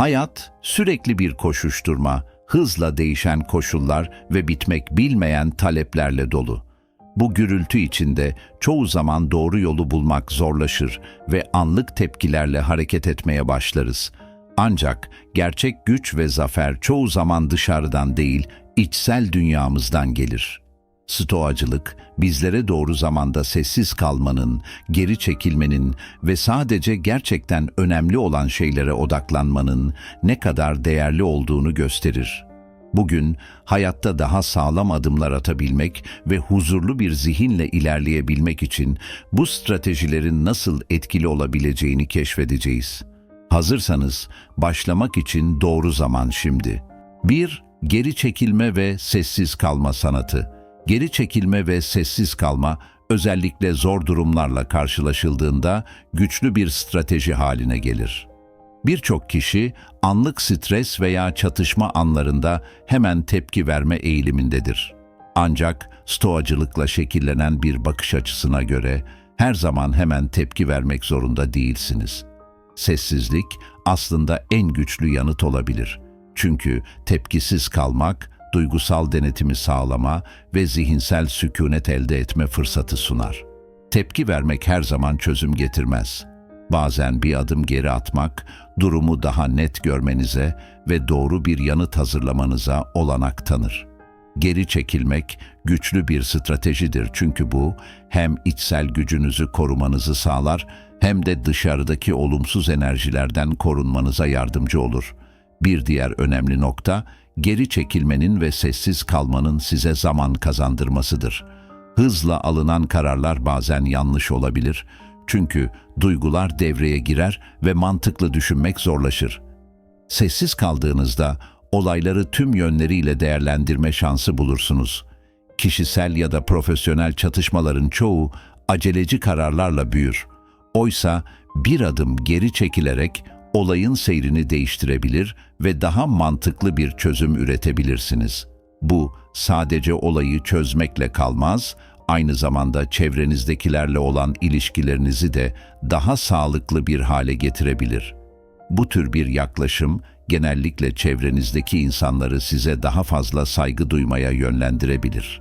Hayat sürekli bir koşuşturma, hızla değişen koşullar ve bitmek bilmeyen taleplerle dolu. Bu gürültü içinde çoğu zaman doğru yolu bulmak zorlaşır ve anlık tepkilerle hareket etmeye başlarız. Ancak gerçek güç ve zafer çoğu zaman dışarıdan değil, içsel dünyamızdan gelir. Stoacılık, bizlere doğru zamanda sessiz kalmanın, geri çekilmenin ve sadece gerçekten önemli olan şeylere odaklanmanın ne kadar değerli olduğunu gösterir. Bugün hayatta daha sağlam adımlar atabilmek ve huzurlu bir zihinle ilerleyebilmek için bu stratejilerin nasıl etkili olabileceğini keşfedeceğiz. Hazırsanız başlamak için doğru zaman şimdi. 1. Geri çekilme ve sessiz kalma sanatı. Geri çekilme ve sessiz kalma özellikle zor durumlarla karşılaşıldığında güçlü bir strateji haline gelir. Birçok kişi anlık stres veya çatışma anlarında hemen tepki verme eğilimindedir. Ancak stoacılıkla şekillenen bir bakış açısına göre her zaman hemen tepki vermek zorunda değilsiniz. Sessizlik aslında en güçlü yanıt olabilir. Çünkü tepkisiz kalmak, duygusal denetimi sağlama ve zihinsel sükunet elde etme fırsatı sunar. Tepki vermek her zaman çözüm getirmez. Bazen bir adım geri atmak, durumu daha net görmenize ve doğru bir yanıt hazırlamanıza olanak tanır. Geri çekilmek güçlü bir stratejidir çünkü bu hem içsel gücünüzü korumanızı sağlar hem de dışarıdaki olumsuz enerjilerden korunmanıza yardımcı olur. Bir diğer önemli nokta, geri çekilmenin ve sessiz kalmanın size zaman kazandırmasıdır. Hızla alınan kararlar bazen yanlış olabilir. Çünkü duygular devreye girer ve mantıklı düşünmek zorlaşır. Sessiz kaldığınızda olayları tüm yönleriyle değerlendirme şansı bulursunuz. Kişisel ya da profesyonel çatışmaların çoğu aceleci kararlarla büyür. Oysa bir adım geri çekilerek olayın seyrini değiştirebilir ve daha mantıklı bir çözüm üretebilirsiniz. Bu sadece olayı çözmekle kalmaz, aynı zamanda çevrenizdekilerle olan ilişkilerinizi de daha sağlıklı bir hale getirebilir. Bu tür bir yaklaşım genellikle çevrenizdeki insanları size daha fazla saygı duymaya yönlendirebilir.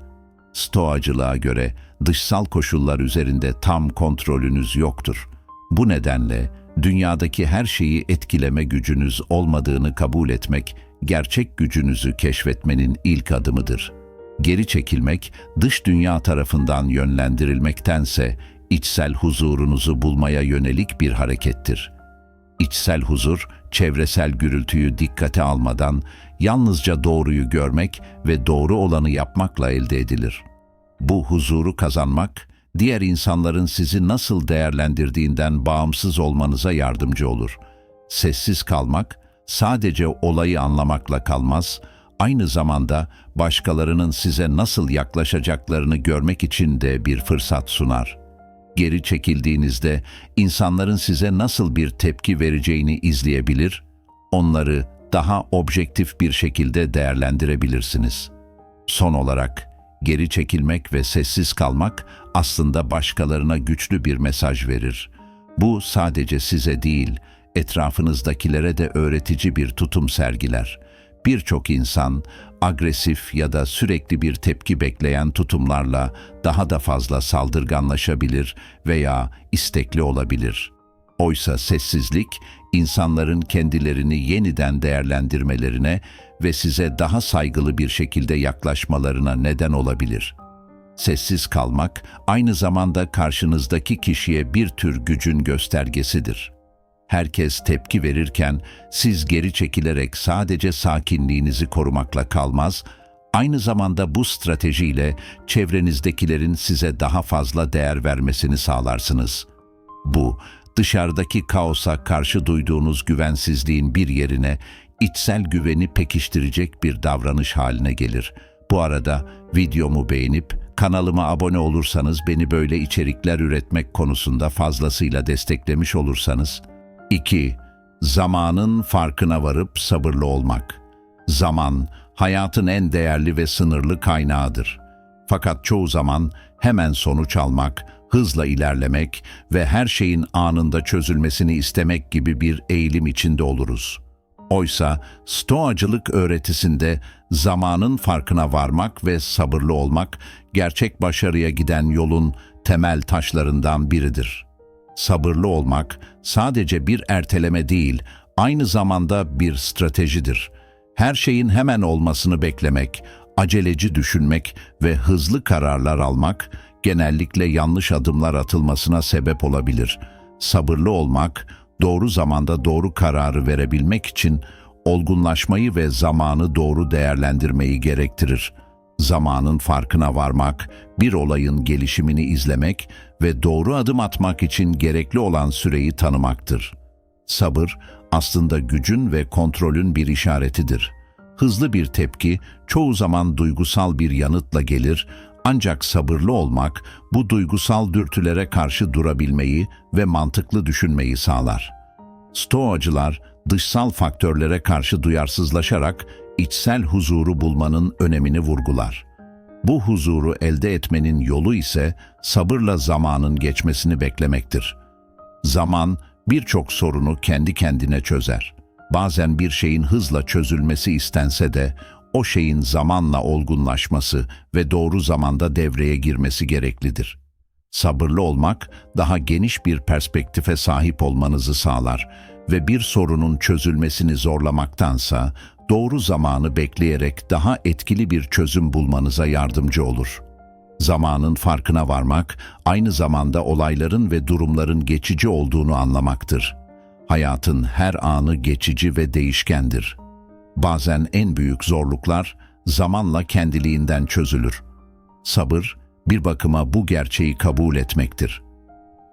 Stoacılığa göre dışsal koşullar üzerinde tam kontrolünüz yoktur. Bu nedenle dünyadaki her şeyi etkileme gücünüz olmadığını kabul etmek, gerçek gücünüzü keşfetmenin ilk adımıdır. Geri çekilmek, dış dünya tarafından yönlendirilmektense içsel huzurunuzu bulmaya yönelik bir harekettir. İçsel huzur, çevresel gürültüyü dikkate almadan yalnızca doğruyu görmek ve doğru olanı yapmakla elde edilir. Bu huzuru kazanmak, diğer insanların sizi nasıl değerlendirdiğinden bağımsız olmanıza yardımcı olur. Sessiz kalmak sadece olayı anlamakla kalmaz, aynı zamanda başkalarının size nasıl yaklaşacaklarını görmek için de bir fırsat sunar. Geri çekildiğinizde insanların size nasıl bir tepki vereceğini izleyebilir, onları daha objektif bir şekilde değerlendirebilirsiniz. Son olarak, geri çekilmek ve sessiz kalmak aslında başkalarına güçlü bir mesaj verir. Bu sadece size değil, etrafınızdakilere de öğretici bir tutum sergiler. Birçok insan agresif ya da sürekli bir tepki bekleyen tutumlarla daha da fazla saldırganlaşabilir veya istekli olabilir. Oysa sessizlik, insanların kendilerini yeniden değerlendirmelerine ve size daha saygılı bir şekilde yaklaşmalarına neden olabilir. Sessiz kalmak, aynı zamanda karşınızdaki kişiye bir tür gücün göstergesidir. Herkes tepki verirken siz geri çekilerek sadece sakinliğinizi korumakla kalmaz, aynı zamanda bu stratejiyle çevrenizdekilerin size daha fazla değer vermesini sağlarsınız. Bu, dışarıdaki kaosa karşı duyduğunuz güvensizliğin bir yerine içsel güveni pekiştirecek bir davranış haline gelir. Bu arada videomu beğenip kanalıma abone olursanız beni böyle içerikler üretmek konusunda fazlasıyla desteklemiş olursanız 2. Zamanın farkına varıp sabırlı olmak. Zaman, hayatın en değerli ve sınırlı kaynağıdır. Fakat çoğu zaman hemen sonuç almak, hızla ilerlemek ve her şeyin anında çözülmesini istemek gibi bir eğilim içinde oluruz. Oysa stoacılık öğretisinde zamanın farkına varmak ve sabırlı olmak gerçek başarıya giden yolun temel taşlarından biridir. Sabırlı olmak sadece bir erteleme değil, aynı zamanda bir stratejidir. Her şeyin hemen olmasını beklemek, aceleci düşünmek ve hızlı kararlar almak genellikle yanlış adımlar atılmasına sebep olabilir. Sabırlı olmak, doğru zamanda doğru kararı verebilmek için olgunlaşmayı ve zamanı doğru değerlendirmeyi gerektirir. Zamanın farkına varmak, bir olayın gelişimini izlemek ve doğru adım atmak için gerekli olan süreyi tanımaktır. Sabır aslında gücün ve kontrolün bir işaretidir. Hızlı bir tepki çoğu zaman duygusal bir yanıtla gelir ancak sabırlı olmak bu duygusal dürtülere karşı durabilmeyi ve mantıklı düşünmeyi sağlar. Stoacılar dışsal faktörlere karşı duyarsızlaşarak içsel huzuru bulmanın önemini vurgular. Bu huzuru elde etmenin yolu ise sabırla zamanın geçmesini beklemektir. Zaman birçok sorunu kendi kendine çözer. Bazen bir şeyin hızla çözülmesi istense de o şeyin zamanla olgunlaşması ve doğru zamanda devreye girmesi gereklidir. Sabırlı olmak daha geniş bir perspektife sahip olmanızı sağlar ve bir sorunun çözülmesini zorlamaktansa doğru zamanı bekleyerek daha etkili bir çözüm bulmanıza yardımcı olur. Zamanın farkına varmak aynı zamanda olayların ve durumların geçici olduğunu anlamaktır. Hayatın her anı geçici ve değişkendir. Bazen en büyük zorluklar zamanla kendiliğinden çözülür. Sabır, bir bakıma bu gerçeği kabul etmektir.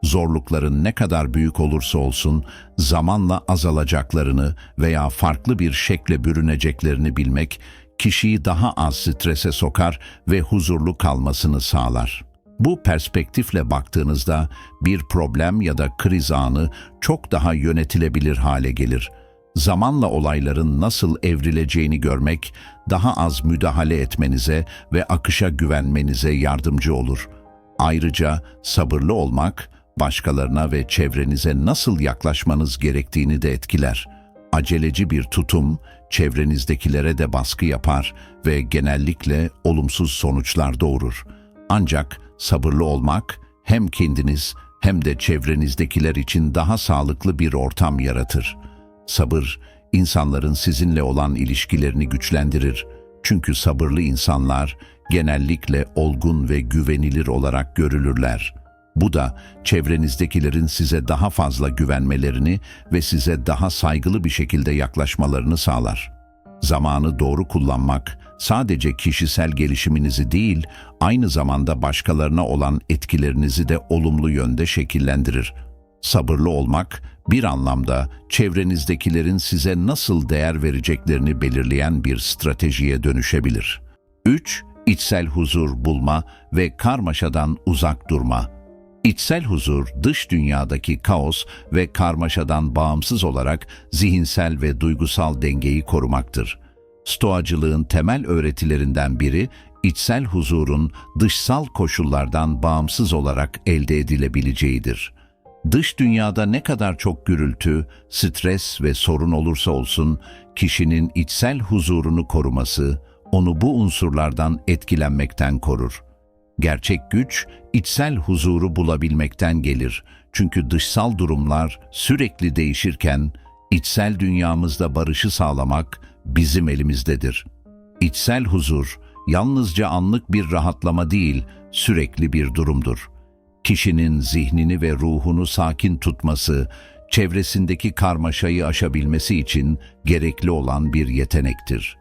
Zorlukların ne kadar büyük olursa olsun zamanla azalacaklarını veya farklı bir şekle bürüneceklerini bilmek, kişiyi daha az strese sokar ve huzurlu kalmasını sağlar. Bu perspektifle baktığınızda bir problem ya da kriz anı çok daha yönetilebilir hale gelir. Zamanla olayların nasıl evrileceğini görmek, daha az müdahale etmenize ve akışa güvenmenize yardımcı olur. Ayrıca sabırlı olmak, başkalarına ve çevrenize nasıl yaklaşmanız gerektiğini de etkiler. Aceleci bir tutum, çevrenizdekilere de baskı yapar ve genellikle olumsuz sonuçlar doğurur. Ancak sabırlı olmak hem kendiniz hem de çevrenizdekiler için daha sağlıklı bir ortam yaratır. Sabır, insanların sizinle olan ilişkilerini güçlendirir. Çünkü sabırlı insanlar genellikle olgun ve güvenilir olarak görülürler. Bu da çevrenizdekilerin size daha fazla güvenmelerini ve size daha saygılı bir şekilde yaklaşmalarını sağlar. Zamanı doğru kullanmak sadece kişisel gelişiminizi değil, aynı zamanda başkalarına olan etkilerinizi de olumlu yönde şekillendirir. Sabırlı olmak bir anlamda çevrenizdekilerin size nasıl değer vereceklerini belirleyen bir stratejiye dönüşebilir. 3. İçsel huzur bulma ve karmaşadan uzak durma. İçsel huzur, dış dünyadaki kaos ve karmaşadan bağımsız olarak zihinsel ve duygusal dengeyi korumaktır. Stoacılığın temel öğretilerinden biri, içsel huzurun dışsal koşullardan bağımsız olarak elde edilebileceğidir. Dış dünyada ne kadar çok gürültü, stres ve sorun olursa olsun, kişinin içsel huzurunu koruması, onu bu unsurlardan etkilenmekten korur. Gerçek güç, içsel huzuru bulabilmekten gelir. Çünkü dışsal durumlar sürekli değişirken, içsel dünyamızda barışı sağlamak bizim elimizdedir. İçsel huzur, yalnızca anlık bir rahatlama değil, sürekli bir durumdur. Kişinin zihnini ve ruhunu sakin tutması, çevresindeki karmaşayı aşabilmesi için gerekli olan bir yetenektir.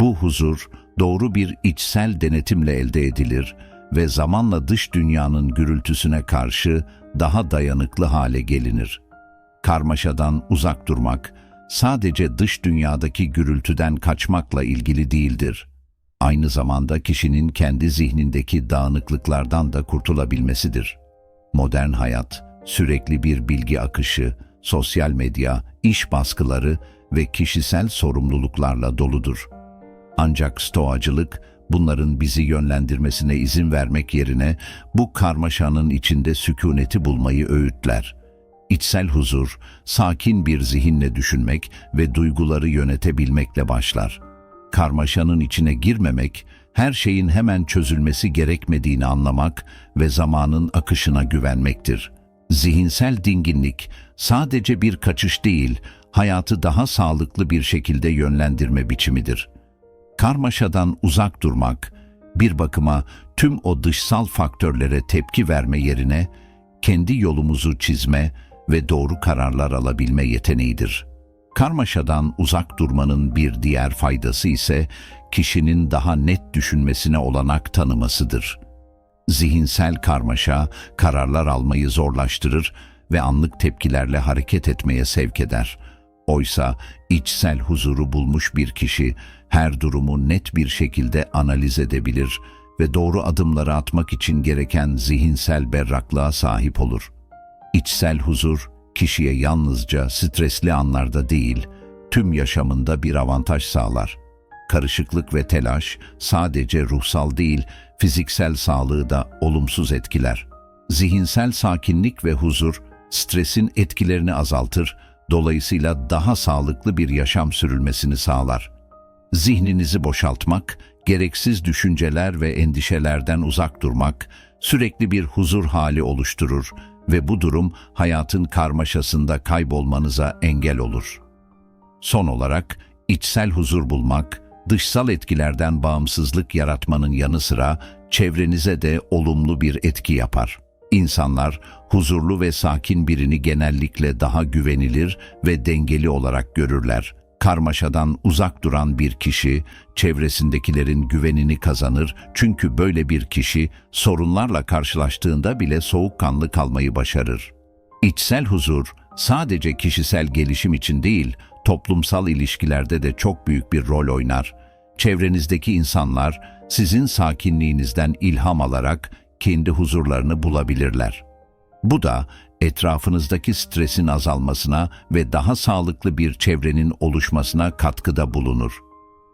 Bu huzur, doğru bir içsel denetimle elde edilir ve zamanla dış dünyanın gürültüsüne karşı daha dayanıklı hale gelinir. Karmaşadan uzak durmak sadece dış dünyadaki gürültüden kaçmakla ilgili değildir. Aynı zamanda kişinin kendi zihnindeki dağınıklıklardan da kurtulabilmesidir. Modern hayat, sürekli bir bilgi akışı, sosyal medya, iş baskıları ve kişisel sorumluluklarla doludur. Ancak stoacılık, bunların bizi yönlendirmesine izin vermek yerine bu karmaşanın içinde sükuneti bulmayı öğütler. İçsel huzur, sakin bir zihinle düşünmek ve duyguları yönetebilmekle başlar. Karmaşanın içine girmemek, her şeyin hemen çözülmesi gerekmediğini anlamak ve zamanın akışına güvenmektir. Zihinsel dinginlik sadece bir kaçış değil, hayatı daha sağlıklı bir şekilde yönlendirme biçimidir. Karmaşadan uzak durmak, bir bakıma tüm o dışsal faktörlere tepki verme yerine kendi yolumuzu çizme ve doğru kararlar alabilme yeteneğidir. Karmaşadan uzak durmanın bir diğer faydası ise kişinin daha net düşünmesine olanak tanımasıdır. Zihinsel karmaşa kararlar almayı zorlaştırır ve anlık tepkilerle hareket etmeye sevk eder. Oysa içsel huzuru bulmuş bir kişi her durumu net bir şekilde analiz edebilir ve doğru adımları atmak için gereken zihinsel berraklığa sahip olur. İçsel huzur, kişiye yalnızca stresli anlarda değil, tüm yaşamında bir avantaj sağlar. Karışıklık ve telaş sadece ruhsal değil, fiziksel sağlığı da olumsuz etkiler. Zihinsel sakinlik ve huzur, stresin etkilerini azaltır, dolayısıyla daha sağlıklı bir yaşam sürülmesini sağlar. Zihninizi boşaltmak, gereksiz düşünceler ve endişelerden uzak durmak, sürekli bir huzur hali oluşturur ve bu durum hayatın karmaşasında kaybolmanıza engel olur. Son olarak içsel huzur bulmak, dışsal etkilerden bağımsızlık yaratmanın yanı sıra çevrenize de olumlu bir etki yapar. İnsanlar huzurlu ve sakin birini genellikle daha güvenilir ve dengeli olarak görürler. Karmaşadan uzak duran bir kişi çevresindekilerin güvenini kazanır çünkü böyle bir kişi sorunlarla karşılaştığında bile soğukkanlı kalmayı başarır. İçsel huzur sadece kişisel gelişim için değil, toplumsal ilişkilerde de çok büyük bir rol oynar. Çevrenizdeki insanlar sizin sakinliğinizden ilham alarak kendi huzurlarını bulabilirler. Bu da etrafınızdaki stresin azalmasına ve daha sağlıklı bir çevrenin oluşmasına katkıda bulunur.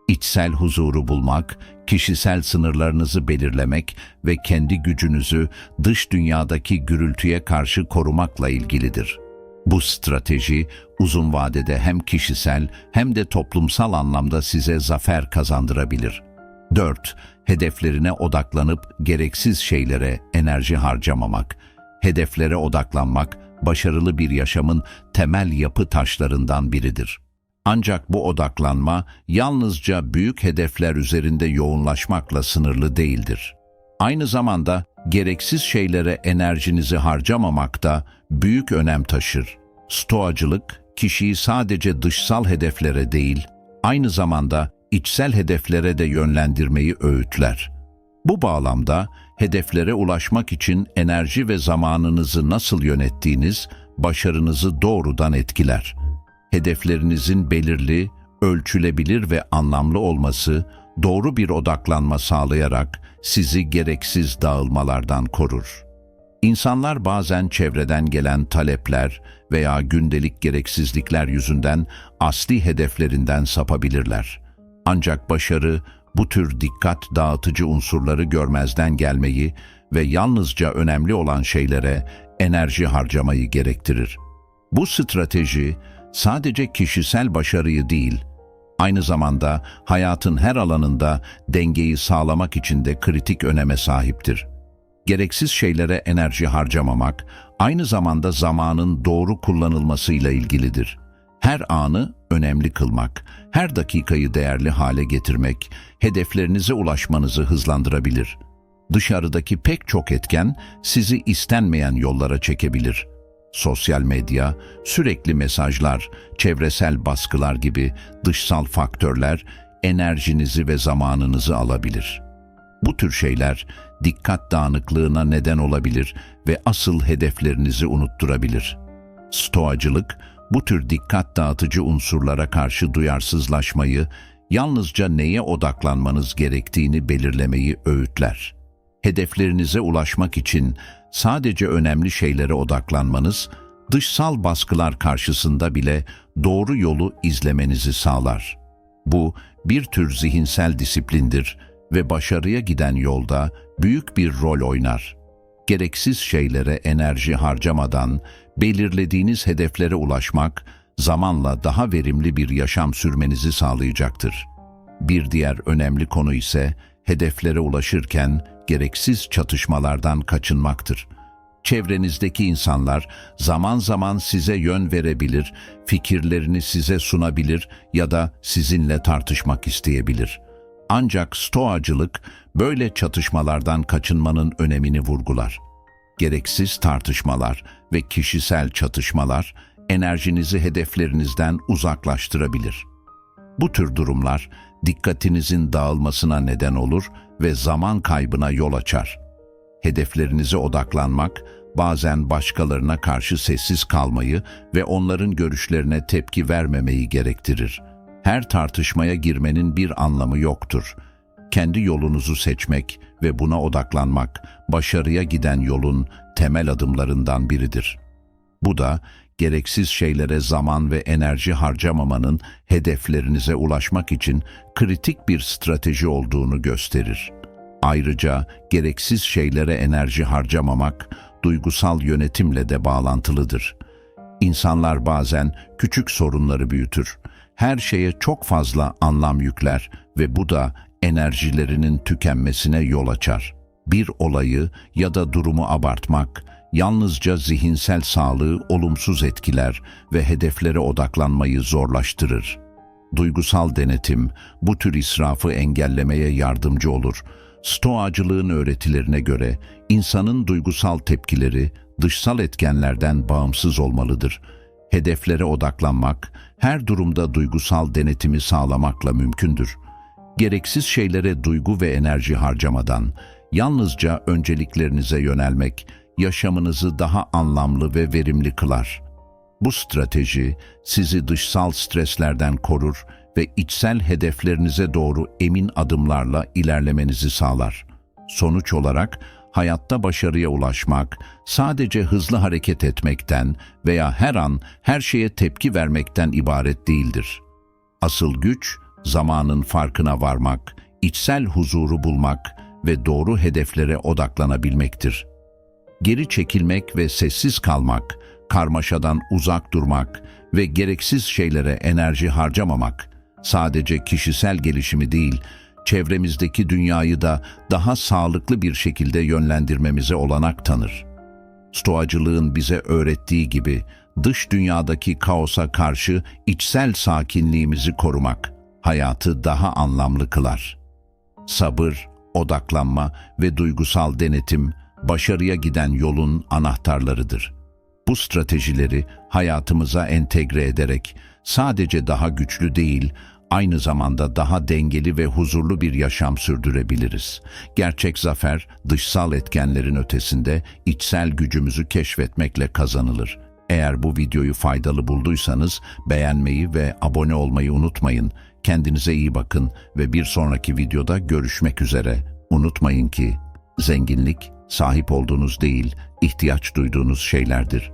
İçsel huzuru bulmak, kişisel sınırlarınızı belirlemek ve kendi gücünüzü dış dünyadaki gürültüye karşı korumakla ilgilidir. Bu strateji uzun vadede hem kişisel hem de toplumsal anlamda size zafer kazandırabilir. 4. Hedeflerine odaklanıp gereksiz şeylere enerji harcamamak. Hedeflere odaklanmak, başarılı bir yaşamın temel yapı taşlarından biridir. Ancak bu odaklanma yalnızca büyük hedefler üzerinde yoğunlaşmakla sınırlı değildir. Aynı zamanda gereksiz şeylere enerjinizi harcamamakta büyük önem taşır. Stoacılık, kişiyi sadece dışsal hedeflere değil, aynı zamanda içsel hedeflere de yönlendirmeyi öğütler. Bu bağlamda hedeflere ulaşmak için enerji ve zamanınızı nasıl yönettiğiniz başarınızı doğrudan etkiler. Hedeflerinizin belirli, ölçülebilir ve anlamlı olması doğru bir odaklanma sağlayarak sizi gereksiz dağılmalardan korur. İnsanlar bazen çevreden gelen talepler veya gündelik gereksizlikler yüzünden asli hedeflerinden sapabilirler. Ancak başarı bu tür dikkat dağıtıcı unsurları görmezden gelmeyi ve yalnızca önemli olan şeylere enerji harcamayı gerektirir. Bu strateji sadece kişisel başarıyı değil, aynı zamanda hayatın her alanında dengeyi sağlamak için de kritik öneme sahiptir. Gereksiz şeylere enerji harcamamak, aynı zamanda zamanın doğru kullanılmasıyla ilgilidir. Her anı önemli kılmak, her dakikayı değerli hale getirmek, hedeflerinize ulaşmanızı hızlandırabilir. Dışarıdaki pek çok etken sizi istenmeyen yollara çekebilir. Sosyal medya, sürekli mesajlar, çevresel baskılar gibi dışsal faktörler enerjinizi ve zamanınızı alabilir. Bu tür şeyler dikkat dağınıklığına neden olabilir ve asıl hedeflerinizi unutturabilir. Stoacılık, bu tür dikkat dağıtıcı unsurlara karşı duyarsızlaşmayı, yalnızca neye odaklanmanız gerektiğini belirlemeyi öğütler. Hedeflerinize ulaşmak için sadece önemli şeylere odaklanmanız, dışsal baskılar karşısında bile doğru yolu izlemenizi sağlar. Bu bir tür zihinsel disiplindir ve başarıya giden yolda büyük bir rol oynar. Gereksiz şeylere enerji harcamadan Belirlediğiniz hedeflere ulaşmak, zamanla daha verimli bir yaşam sürmenizi sağlayacaktır. Bir diğer önemli konu ise hedeflere ulaşırken gereksiz çatışmalardan kaçınmaktır. Çevrenizdeki insanlar zaman zaman size yön verebilir, fikirlerini size sunabilir ya da sizinle tartışmak isteyebilir. Ancak stoacılık böyle çatışmalardan kaçınmanın önemini vurgular. Gereksiz tartışmalar ve kişisel çatışmalar enerjinizi hedeflerinizden uzaklaştırabilir. Bu tür durumlar dikkatinizin dağılmasına neden olur ve zaman kaybına yol açar. Hedeflerinize odaklanmak, bazen başkalarına karşı sessiz kalmayı ve onların görüşlerine tepki vermemeyi gerektirir. Her tartışmaya girmenin bir anlamı yoktur. Kendi yolunuzu seçmek ve buna odaklanmak, başarıya giden yolun temel adımlarından biridir. Bu da gereksiz şeylere zaman ve enerji harcamamanın hedeflerinize ulaşmak için kritik bir strateji olduğunu gösterir. Ayrıca gereksiz şeylere enerji harcamamak duygusal yönetimle de bağlantılıdır. İnsanlar bazen küçük sorunları büyütür. Her şeye çok fazla anlam yükler ve bu da enerjilerinin tükenmesine yol açar. Bir olayı ya da durumu abartmak yalnızca zihinsel sağlığı olumsuz etkiler ve hedeflere odaklanmayı zorlaştırır. Duygusal denetim bu tür israfı engellemeye yardımcı olur. Stoacılığın öğretilerine göre insanın duygusal tepkileri dışsal etkenlerden bağımsız olmalıdır. Hedeflere odaklanmak her durumda duygusal denetimi sağlamakla mümkündür. Gereksiz şeylere duygu ve enerji harcamadan yalnızca önceliklerinize yönelmek yaşamınızı daha anlamlı ve verimli kılar. Bu strateji sizi dışsal streslerden korur ve içsel hedeflerinize doğru emin adımlarla ilerlemenizi sağlar. Sonuç olarak hayatta başarıya ulaşmak sadece hızlı hareket etmekten veya her an her şeye tepki vermekten ibaret değildir. Asıl güç zamanın farkına varmak, içsel huzuru bulmak ve doğru hedeflere odaklanabilmektir. Geri çekilmek ve sessiz kalmak, karmaşadan uzak durmak ve gereksiz şeylere enerji harcamamak sadece kişisel gelişimi değil, çevremizdeki dünyayı da daha sağlıklı bir şekilde yönlendirmemize olanak tanır. Stoacılığın bize öğrettiği gibi dış dünyadaki kaosa karşı içsel sakinliğimizi korumak hayatı daha anlamlı kılar. Sabır, odaklanma ve duygusal denetim başarıya giden yolun anahtarlarıdır. Bu stratejileri hayatımıza entegre ederek sadece daha güçlü değil, aynı zamanda daha dengeli ve huzurlu bir yaşam sürdürebiliriz. Gerçek zafer, dışsal etkenlerin ötesinde içsel gücümüzü keşfetmekle kazanılır. Eğer bu videoyu faydalı bulduysanız beğenmeyi ve abone olmayı unutmayın. Kendinize iyi bakın ve bir sonraki videoda görüşmek üzere. Unutmayın ki zenginlik sahip olduğunuz değil, ihtiyaç duyduğunuz şeylerdir.